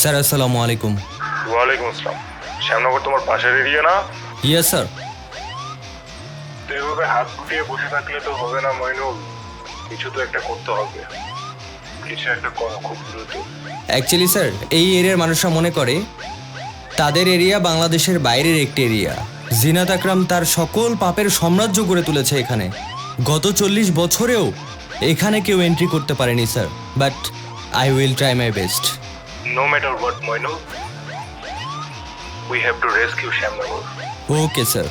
Sir আসসালামু আলাইকুম। ওয়ালাইকুম আসসালাম। শ্যামনগর তোমার পাশের এরিয়া না? ইয়েস স্যার এভাবে হাত গুটিয়ে বসে থাকলে তো হবে না মইনুল। কিছু তো একটা করতে হবে। কিছু একটা করো খুব দ্রুত। অ্যাকচুয়ালি স্যার এই এরিয়ার মানুষরা মনে করে তাদের এরিয়া বাংলাদেশের বাইরের একটি এরিয়া জিনাত আকরাম তার সকল পাপের সাম্রাজ্য গড়ে তুলেছে এখানে। গত চল্লিশ বছরেও এখানে কেউ এন্ট্রি করতে পারেনি sir but I will try my best no matter what we have to rescue Shyamnagar okay sir